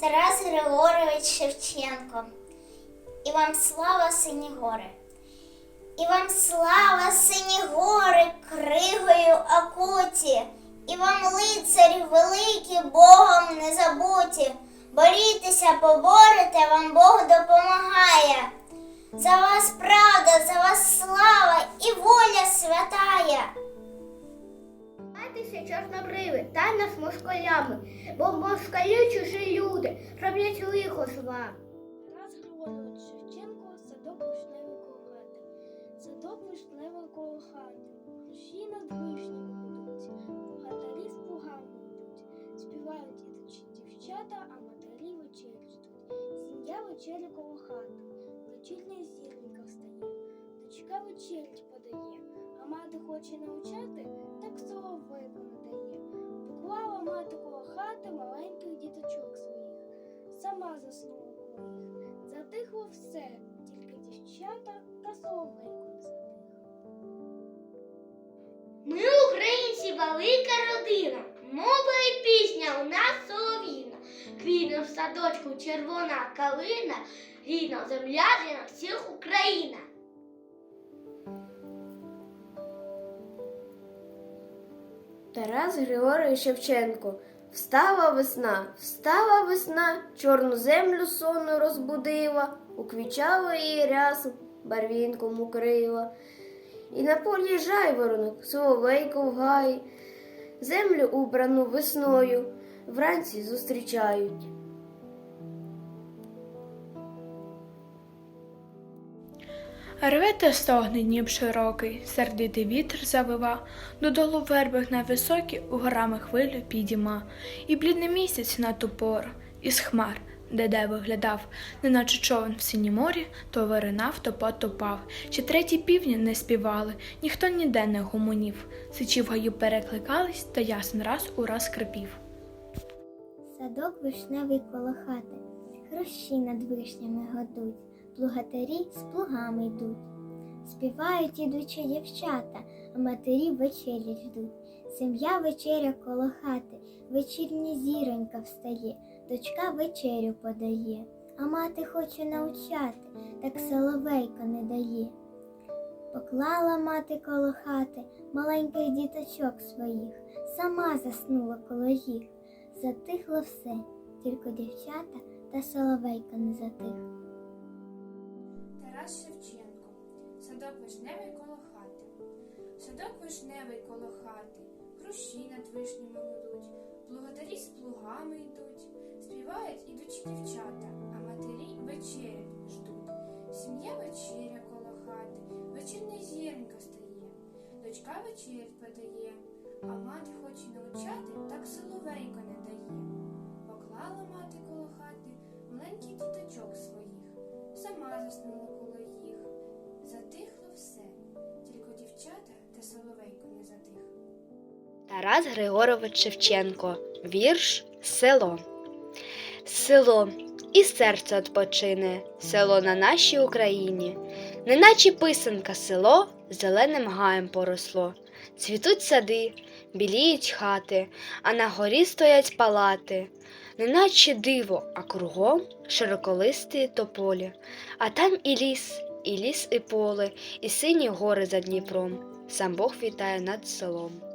Тарас Григорович Шевченко. І вам слава сині гори. І вам слава сині гори, кригою окуті, і вам лицарі великі, Богом не забуті. Борітеся, поборете, вам Бог допомагає. За вас правда, за вас слава і воля святая. Майтеся чорнобриви та нас москалями, бо москалі чужі люди роблять лихо з вами. Тарас Григорович Шевченко, садок вишневий коло хати. Садок вишневий коло хати. Груші над вишнями будуть, богатарі з плугами йдуть. Співають ідучі дівчата, а матері вечері ждуть. Сім'я вечері коло хати. Вечірня зіренька встає. Дочка вечерять подає, а мати хоче навчати, так соловейку не дає. Поклала мати коло хати маленьких діточок своїх. Сама заснула їх. Затихло все, тільки дівчата та соловейко не затих. Ми, українці, велика родина, мова і пісня у нас солов'їна. Квітне в садочку червона калина, рідна земля для всіх Україна. Тарас Григорович Шевченко. Встала весна, встала весна, чорну землю сонну розбудила, уквічала її рясу барвінком укрила. І на полі жайворонок, соловейко в гаї, землю убрану весною, вранці зустрічають. Рве та стогне Дніп широкий, сердитий вітер завива, додолу в вербах на високі у горами хвилю підіма, і блідний місяць на ту пору, із хмар, де де виглядав, неначе човен в синім морі, то виринав, то потопав. Ще треті півні не співали, ніхто ніде не гомонів. Сичі гаю перекликались, та ясен раз у раз крипів. Садок вишневий коло хати, хрущі над вишнями годуть, плугатарі з плугами йдуть. Співають ідучі дівчата, а матері вечері ждуть. Сім'я вечеря коло хати, вечірня зіронька встає, дочка вечерю подає, а мати хоче навчати, так соловейко не дає. Поклала мати коло хати маленьких діточок своїх, сама заснула коло їх. Затихло все, тільки дівчата та соловейка не затих. Тарас Шевченко, садок вишневий коло хати. Садок вишневий коло хати, груші над вишнями гудуть, плугатарі з плугами йдуть, співають ідучі дівчата, а матері вечерять ждуть. Сім'я вечеря коло хати, вечірня зіренька стає, дочка вечерять подає, а мати хоче навчати, Тарас Григорович Шевченко. Вірш Село. Село і серце відпочине, село на нашій Україні, неначе писанка село зеленим гаєм поросло. Цвітуть сади, біліють хати, а на горі стоять палати, неначе диво, а кругом широколисті тополі, а там і ліс, і ліс, і поле, і сині гори за Дніпром. Сам Бог вітає над селом.